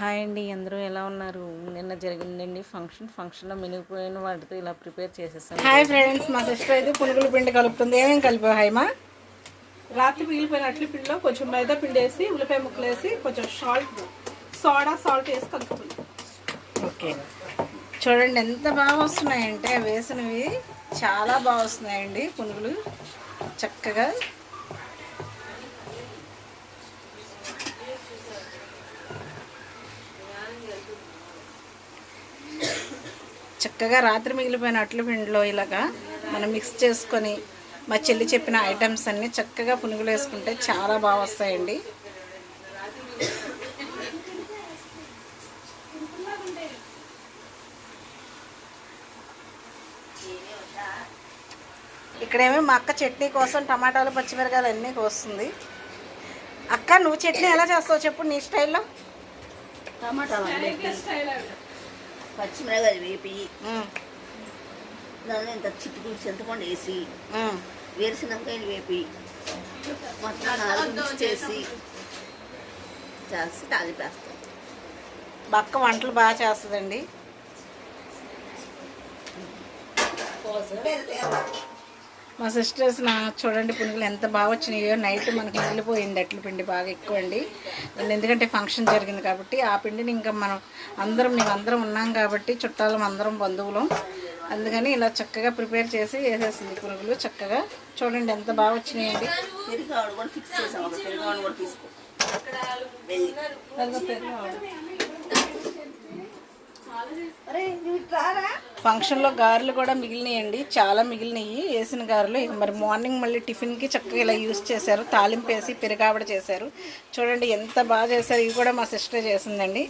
Hi అండి అందరూ ఎలా ఉన్నారు? నిన్న జరిగిందండి ఫంక్షన్. ఫంక్షన్లో మినిగిపోయిన వాటితో ఇలా ప్రిపేర్ చేసేసాను హాయ్ ఫ్రెండ్స్ మా సిస్టర్ అయితే పునుగుల పిండి కలుపుతుంది. ఏమేమి కలిపావు హాయమా రాత్రి మిగిలిపోయిన అట్ల పిండిలో కొంచెం మైదా పిండి వేసి ఉల్లిపాయ ముక్కలు వేసి కొంచెం సాల్ట్ సోడా సాల్ట్ వేసి కలుపుకుంది. ఓకే. చూడండి ఎంత బాగా వస్తున్నాయంటే ఆ వేసినవి చాలా బాగా వస్తున్నాయండి పునుగులు. చక్కగా చక్కగా రాత్రి మిగిలిపోయిన అట్ల పిండిలో ఇలాగా మనం మిక్స్ చేసుకొని మా చెల్లి చెప్పిన ఐటమ్స్ అన్నీ చక్కగా పునుగులు వేసుకుంటే చాలా బాగా వస్తాయండి. ఇక్కడేమో మా అక్క చట్నీ కోసం టమాటాలు పచ్చిమిరకాయలు అన్నీ కోస్తుంది. అక్క నువ్వు చట్నీ ఎలా చేస్తావు చెప్పు నీ స్టైల్లో? టమాటాలు వేపి పచ్చిమిరకాయలు వేపి దానిలో ఇంత చిటికి చింతపండు వేసి. వేరుశనగకాయలు వేపి మొత్తం నాలుగు చేసి చేసి తాలిపేస్తాం. మా అక్క వంటలు బాగా చేస్తుందండి. మా సిస్టర్స్ నా చూడండి పునుగులు ఎంత బాగా వచ్చినాయో నైట్ మనకి మిగిలిపోయింది అట్ల పిండి బాగా ఎక్కువ అండి. ఎందుకంటే ఫంక్షన్ జరిగింది కాబట్టి ఆ పిండిని ఇంకా మనం అందరం మేము అందరం ఉన్నాం కాబట్టి చుట్టాలం అందరం బంధువులం. అందుకని ఇలా చక్కగా ప్రిపేర్ చేసి వేసేసింది పునుగులు చక్కగా. చూడండి ఎంత బాగా వచ్చినాయండి. పెరుగు పెరుగు ఫంక్షన్లో గారెలు కూడా మిగిలినాయండి. చాలా మిగిలినాయి. వేసిన గారెలు ఇక మరి మార్నింగ్ మళ్ళీ టిఫిన్కి చక్కగా ఇలా యూస్ చేశారు. తాలింపు వేసి పెరుగావిడ చేశారు. చూడండి ఎంత బాగా చేశారు. ఇవి కూడా మా సిస్టర్ చేసిందండి.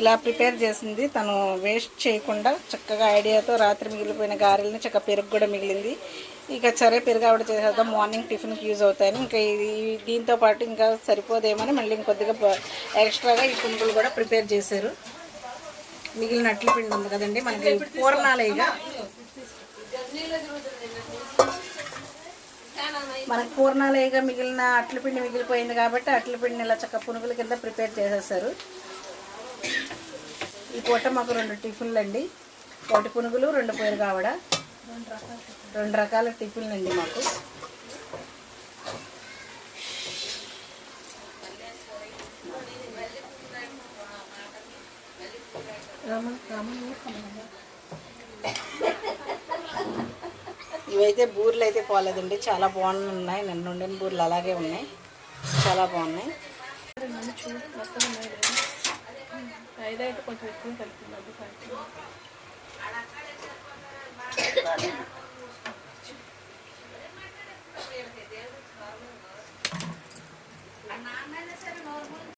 ఇలా ప్రిపేర్ చేసింది. తను వేస్ట్ చేయకుండా చక్కగా ఐడియాతో రాత్రి మిగిలిపోయిన గారెలని చక్కగా పెరుగు కూడా మిగిలింది. ఇక సరే పెరుగు ఆవిడ చేసేద్దాం. మార్నింగ్ టిఫిన్కి యూజ్ అవుతాయని. ఇంకా ఇది దీంతో పాటు ఇంకా సరిపోదేమని మళ్ళీ ఇంకొద్దిగా ఎక్స్ట్రాగా ఈ పునుగులు కూడా ప్రిపేర్ చేశారు. మిగిలిన అట్ల పిండి ఉంది కదండి. మనకి పూర్ణాలు మనకు పూర్ణాలయగా మిగిలిన అట్ల పిండి మిగిలిపోయింది కాబట్టి అట్ల పిండిని ఇలా చక్క పునుగుల కింద ప్రిపేర్ చేసేసారు. ఈ పూట మాకు రెండు టిఫిన్లు అండి ఒకటి పునుగులు రెండు పేరు కావడ రెండు రకాల టిఫిన్లు అండి మాకు ఇవైతే బూర్లు అయితే పోలేదండి. చాలా బాగున్నాయి. నిన్న వండిన బూర్లు అలాగే ఉన్నాయి. చాలా బాగున్నాయి. మైదా కొంచెం ఎక్కువ కలిపి అది కలిపి